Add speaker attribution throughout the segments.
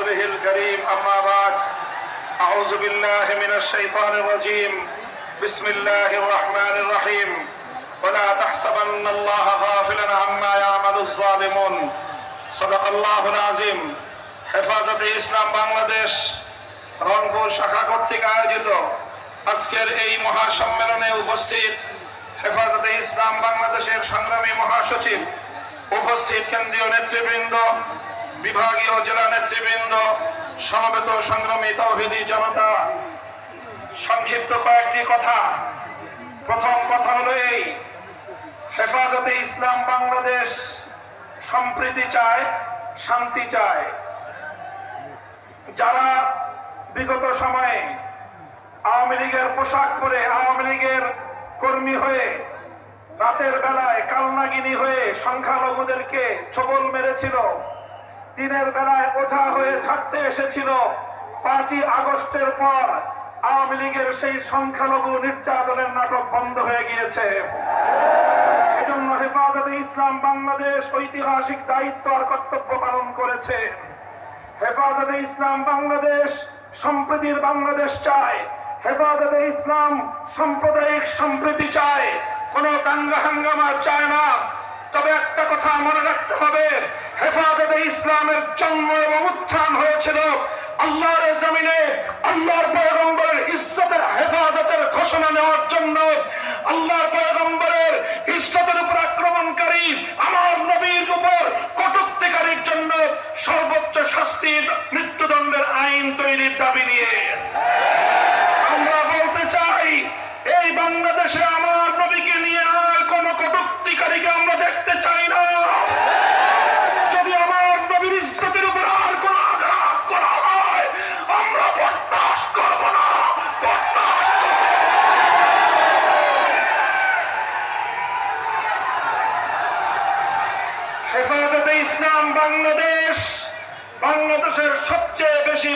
Speaker 1: وجهه الكريم أما بعد أعوذ بالله من الشيطان الرجيم بسم الله الرحمن الرحيم ولا تحسبن الله غافلا عما يعمل الظالمون صدق الله العظيم হেফাজতে ইসলাম বাংলাদেশ রংপুর শাখা কর্তৃক আয়োজিত আজকের এই মহাসম্মেলনে উপস্থিত হেফাজতে ইসলাম বাংলাদেশের সংগ্রামী মহাসচিব উপস্থিত কেন্দ্রীয় নেতৃবৃন্দ বিভাগীয় জেলা নেতৃবৃন্দ সমবেত সংগ্রামী তৌহিদি জনতা, সংক্ষিপ্ত কয়েকটি কথা। প্রথম কথা হলো এই, হেফাজতে ইসলাম বাংলাদেশ সম্প্রীতি চায়, শান্তি চায়। যারা বিগত সময়ে আওয়ামী লীগের পোশাক পরে আওয়ামী লীগের কর্মী হয়ে রাতের বেলায় কালনাগিনী হয়ে সংখ্যালঘুদেরকে ছবল মেরেছিল দিনের বেলায় ওঝা হয়ে ছাড়তে এসেছিল। পাঁচই আগস্টের পর আওয়ামী লীগের সেই সংখ্যালঘু নির্যাতনের নাটক বন্ধ হয়ে গিয়েছে। এজন্য হেফাজতে ইসলাম বাংলাদেশ ঐতিহাসিক দায়িত্ব আর কর্তব্য পালন করেছে। হেফাজতে ইসলাম বাংলাদেশ সম্প্রীতির বাংলাদেশ চায়। হেফাজতে ইসলাম সাম্প্রদায়িক সম্প্রীতি চায়। কোন দাঙ্গা হাঙ্গামা চায় না। তবে একটা কথা মনে রাখতে হবে হেফাজতে ইসলামের জন্ম এবং উত্থান হয়েছিল। আল্লাহর জমিনে, আল্লাহর পয়গম্বরের ইজ্জতের হেফাজতের ঘোষণা নেওয়ার জন্য আল্লাহর পয়গম্বরের ইজ্জতের উপর আক্রমণকারী, আমার নবীর উপর কটুক্তিকারীর জন্য সর্বোচ্চ শাস্তির মৃত্যুদণ্ডের আইন তৈরির দাবি নিয়ে। আমরা বলতে চাই, এই বাংলাদেশে আমার নবীকে নিয়ে আর কোন কটুক্তিকারীকে আমরা দেখতে চাই না।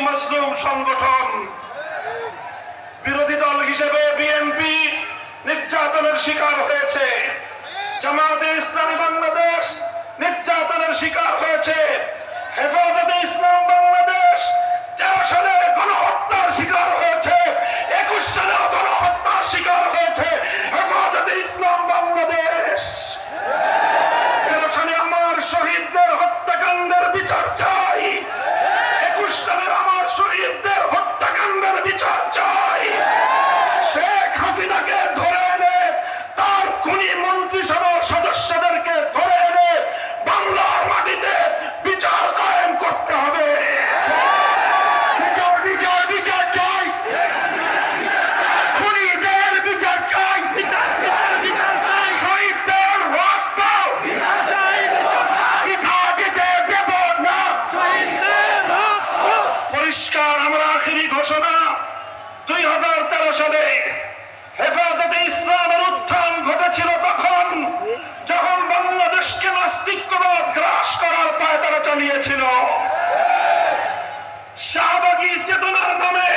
Speaker 1: মজলুম সংগঠন বিরোধী দল হিসেবে বিএনপি নির্যাতনের শিকার হয়েছে। জামাতে ইসলামী বাংলাদেশ নির্যাতনের শিকার পরিষ্কার আমরা আখেরি ঘোষণা, দুই হাজার তেরো সালে হেফাজতে ইসলামের উত্থান ঘটেছিল তখন, যখন বাংলাদেশকে নাস্তিক্যবাদ গ্রাস করার পায় তারা চালিয়েছিল। শাহবাগী চেতনার নামে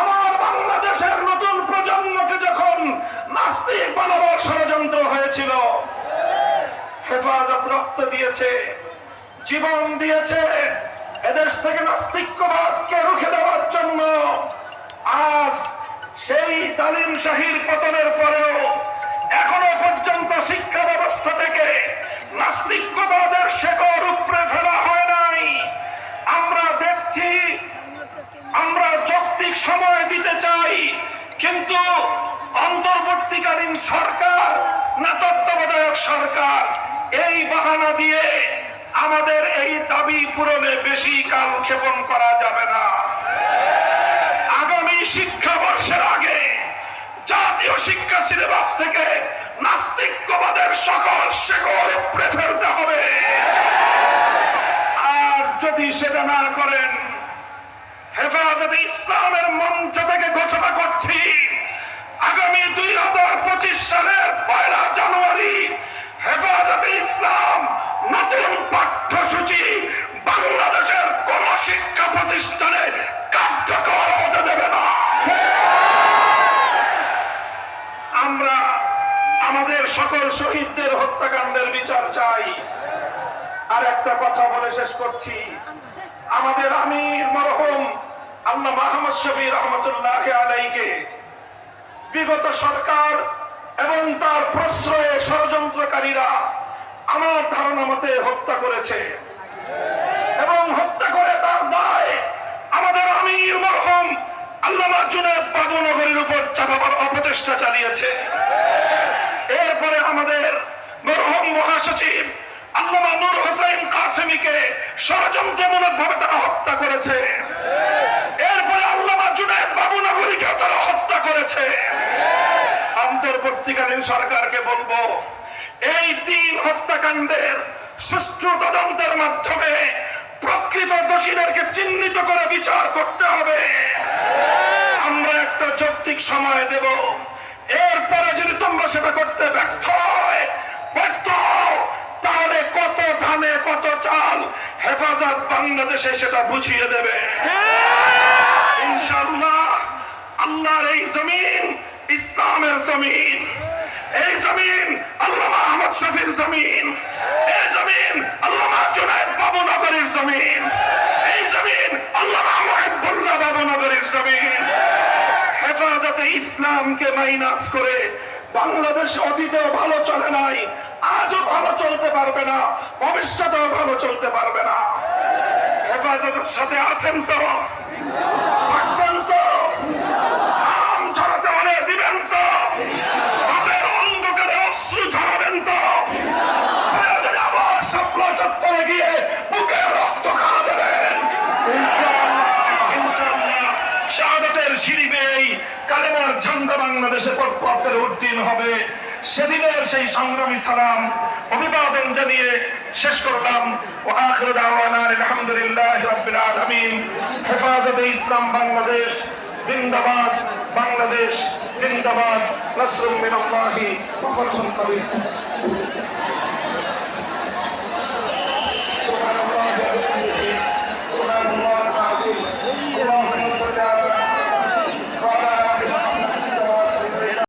Speaker 1: আমার বাংলাদেশের নতুন প্রজন্মকে যখন নাস্তিক বানাবার ষড়যন্ত্র হয়েছিল, হেফাজত রক্ত দিয়েছে, জীবন দিয়েছে এদেশ থেকে নাস্তিক্যবাদকে রুখে দেওয়ার জন্য আজ সেই জালিম শাহীর পতনের পরেও এখনও পর্যন্ত শিক্ষা ব্যবস্থা থেকে নাস্তিক্যবাদের শেকড় উপড়ে ফেলা হয় নাই। আমরা দেখছি, আমরা যৌক্তিক সময় দিতে চাই, কিন্তু অন্তর্বর্তীকালীন সরকার না তত্ত্বাবধায়ক সরকার, এই বাহানা দিয়ে আমাদের এই দাবি পূরণে বেশি কাল ক্ষেপণ করা যাবে না। আগামী শিক্ষাবর্ষের আগে জাতীয় শিক্ষা সিলেবাস থেকে নাস্তিক্যবাদের সকল শেকড় উপড়ে ফেলতে হবে। আর যদি সেটা না করেন, হেফাজতে ইসলামের মঞ্চ থেকে ঘোষণা করছি, আগামী দুই হাজার পঁচিশ সালের পয়লা জানুয়ারি শহীদদের হত্যাকাণ্ডের বিচার চাই। আর একটা কথা বলে শেষ করছি। আমাদের আমির মরহুম আল্লাহ মাহমদ শফি রহমতুল্লাহ আলাইকে বিগত সরকার এবং তার প্রশ্রয়ে ষড়যন্ত্রকারীরা আমার ধারণা মতে হত্যা করেছে। এবং হত্যা করে তার দায় আমাদের আমির মরহুম আল্লামা জুনেদ বাবুনগরীর উপর চাপাবার অপচেষ্টা চালিয়েছে। এরপরে আমাদের মহাসচিব আল্লামা নূর হোসেন কাসেমিকে ষড়যন্ত্রমূলক ভাবে তারা হত্যা করেছে। এরপরে আল্লামা জুনেদ বাবুনগরীকে তারা হত্যা করেছে। অন্তর্বর্তীকালীন সরকারকে বলব, এই তিন হত্যাকাণ্ডের সুষ্ঠু তদন্তের মাধ্যমে প্রকৃত দোষীদেরকে চিহ্নিত করে বিচার করতে হবে। আমরা একটা যৌক্তিক সময় দেব। এরপরে যদি তোমরা সেটা করতে ব্যর্থ হেফাজত বাংলাদেশে সেটা বুঝিয়ে দেবে। ইনশাল্লাহ আল্লাহর এই জমিন ইসলামের জমিন। এই জমিন আল্লাহ আহমদ শফির জমিন। এই জমিন আল্লাহ জুনায়দ বাবুনগরীর জমিন। এই জমিন আল্লাহ মহিবুল্লাহ বাবুনগরীর জমিন। হেফাজতে ইসলামকে মাইনাস করে বাংলাদেশ অতীতেও ভালো চলে নাই, আজও ভালো চলতে পারবে না, ভবিষ্যতেও ভালো চলতে পারবে না। হেফাজতের সাথে আছেন তো? বাংলাদেশে করে উদ্দিন হবে। সেদিনের সেই সংগ্রামী সালাম, অভিবাদন জানিয়ে শেষ করলাম। ও আখর দাওয়ানা আলহামদুলিল্লাহ রাব্বিল আলামিন। হেফাজতে ইসলাম বাংলাদেশ, জিন্দাবাদ বাংলাদেশ, জিন্দাবাদ। নাসরুম মিনাল্লাহি ওয়া ফাতহুন করিম